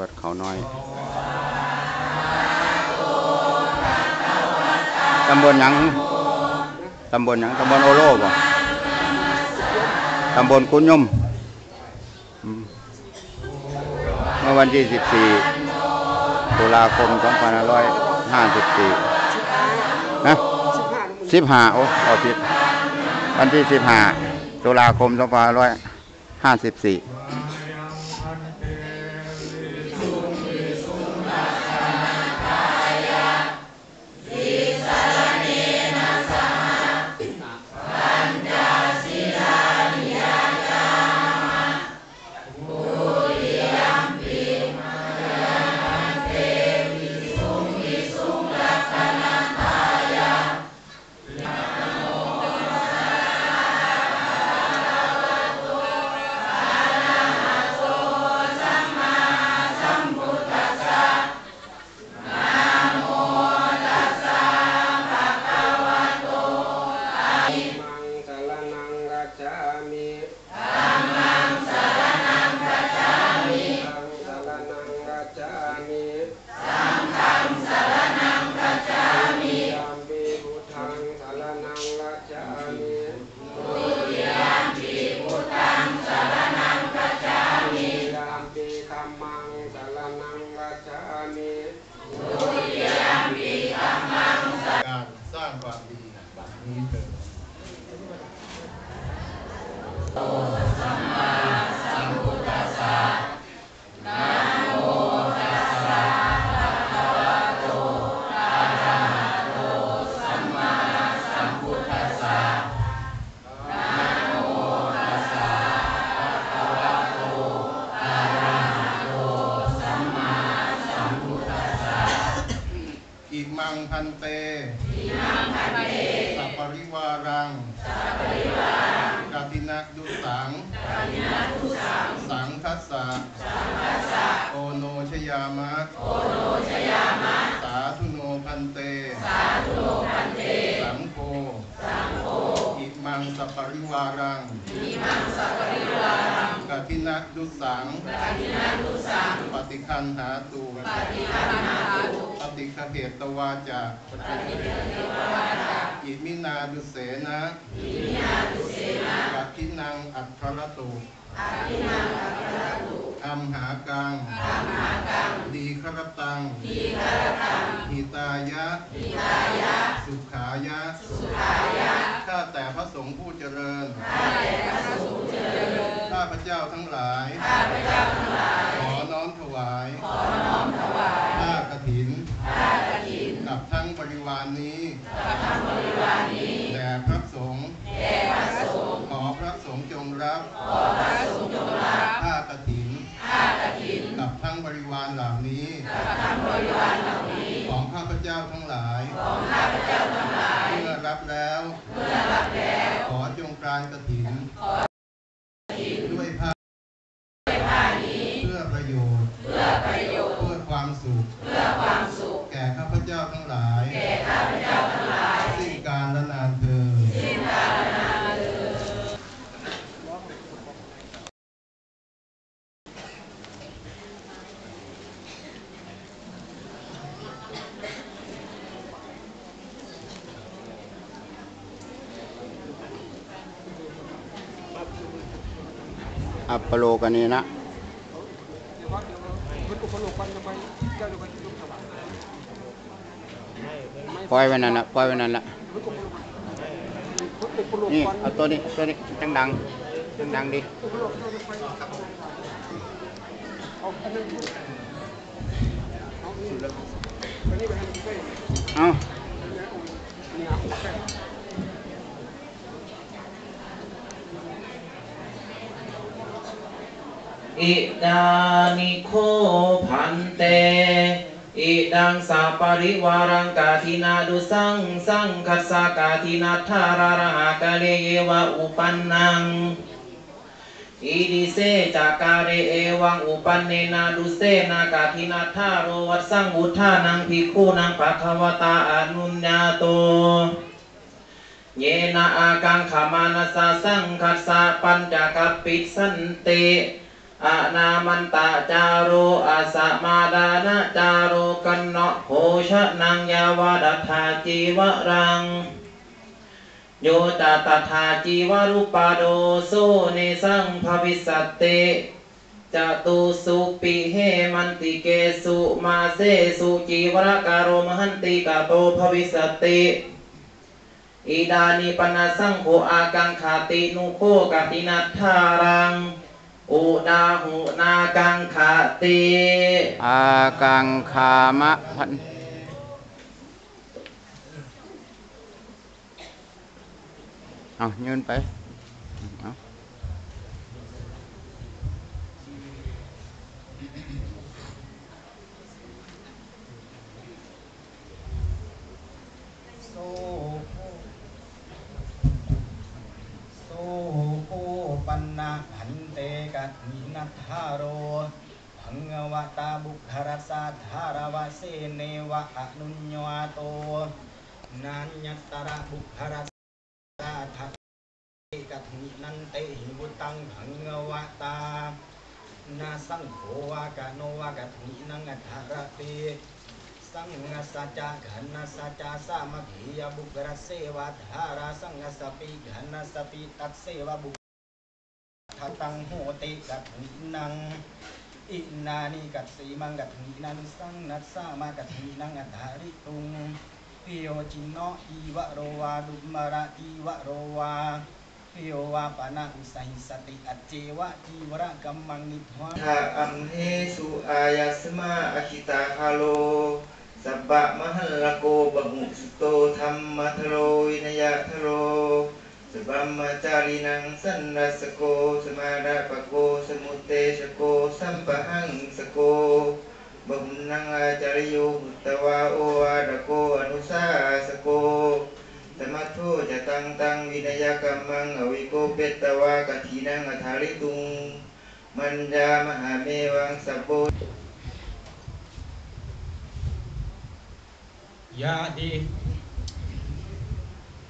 วัดเขาน้อย ตำบลหยัง ตำบลหยัง ตำบลโอโลบ่ตำบลกุญยม เมื่อวันที่ 14 ตุลาคม 2554 นะ 15 โอ้อผิด วันที่ 15 ตุลาคม 2554 มังพันเตอิมังพันเตสัปปริวารังสัปปริวารังกตินะดุสังกตินะดุสัง สังคัสสะสังคัสสะโอโนชยามะโอโนชยามะ สาธุโนพันเต สาธุโนพันเต สังโฆ สังโฆอิมังสัปปริวารังอิมังสัปปริวารังกติ นะดุสังกตินะดุสัง ปฏิคันหาตุปฏิคันหาตุปฏิคเหตวาจาปฏิคเหตวาจาอิมินาดุเสนะอิมินาดุเสนะกัทินังอัทธรตุอัทินังอัทธรตุอัมหากังอัมหากัง ดีครตังดีครตังหิตายะหิตายะสุขายะ สุขายะ ข้าแต่พระสงฆ์ผู้เจริญข้าแต่พระสงฆ์เจริญข้าพระเจ้าทั้งหลาย ข้าพระเจ้าทั้งหลาย ขอน้อมถวาย ขอน้อมถวายผ้ากฐินผ้ากฐิน กับทั้งบริวารนนี้ กับทั้งบริวารนี้ แด่พระสงฆ์ แด่พระสงฆ์ ขอพระสงฆ์จงรับ ขอพระสงฆ์จงรับผ้ากฐินผ้ากฐิน กับทั้งบริวารเหล่านี้ กับทั้งบริวารเหล่านี้ ของข้าพเจ้าทั้งหลาย ของข้าพเจ้าทั้งหลาย เมื่อรับแล้ว เมื่อรับแล้ว ขอจงกรานกฐิน ขอ ด้วยผ้าด้วยผ้านี้ เพื่อประโยชน์ เพื่อประโยชน์ เพื่อความสุข เพื่อความสุข แก่ข้าพเจ้าทั้งหลาย แก่ข้าพเจ้าทั้งหลาย สิ้นการละนานเธอสิ้นการละนานเธอ อัปโลกนีนะปล่อยไว้นั่นละปล่อยไว้นั่นละนี่เอาตัวนี้ตัวนี้ดังดังดังดังดิเอาอันนั้นเอานี่อันนี้ไปให้ดูไป เอา เนี่ยโอเค อิดานิโคพันเต อิดังสาปริวารังกาทินาดุสังสังคัสสะกาทินัทารารหากะเลเยวะอุปันนังอิดิเซจากการเอวังอุปันเนนาดุเซนากาทินัทธาโรวัตสังบุทานังภิกขุนังปัควตาอนุญญาโต เยนะอากังขมานาสาสังคัสสะปัญจกัปปิสันเต อานามันตาจารุอาสมาดานะจารุกันเนาะโภชะนังยาวาดัฏฐาจีวรังโยตตถาจีวรุปาโดโซเนสังภวิสตเตจตุสุปิเหมันติเกสุมาเสสุจีวรการโรมหันติกาโตภวิสตเตอิดานิปนาสังโฆอากังขาตินุโคกตินัทธารัง อุนาหุนากังขาติอากังคามะพันเอายืนไปเอา โซโซโคปันนาหันเตกัตมินัทธาโรพังวตาบุคารสาธารวะเส เนวะนุญญวาโตนันยัตตระบุคารสาธากัตมินันเตหิบุตังพังวตานาสังโฆวากาโนวากัตมินังอัฏฐารติสังฆสัจจะขันนสัจจะสามัคคียบุกรเสวะธาราสังฆสปิขันนสปิตัดเสวะบุกทตังโหติกัตถินัง อินานิกัตสีมังกัตถินันสังนัสสามากัตถินังอัฏาริตุงพิโยจินโนอีวะโรวาดุมระอีวะโรวาพิโยวาปนะอุสัยสติอัจเจวะจีวระกัมมังนิทวาทาอัมเหสุอายาสมาอคิตาคาโลสับบะมหัลโกบังุสุโตธรรมทโรวินยะทโร สบัมมาจารินังสันรัสโกสมาดาปโกสมุตเตชโกสัมปะหังสโกบหุนังอาจาริโยหุตวาโอวาดโกอนุสาสโกสมัทโทจะตังตังวินยกรรมังอวิโกเปตตวากทีนังอัฐาริตุงมันดามหาเมวังสัพโพยาติยาติอายะสมตุอจิตาคาราสะอิมังสัพปริวาลังกตินานุสังกาตุงสัพปสิมัสสะสังคสะรุจจติสาธุพันเตสังโฆอิมังกตินาดุ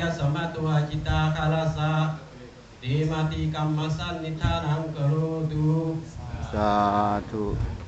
ยะสมตุอจิตาคาราเสวะอิมินาอปานุกา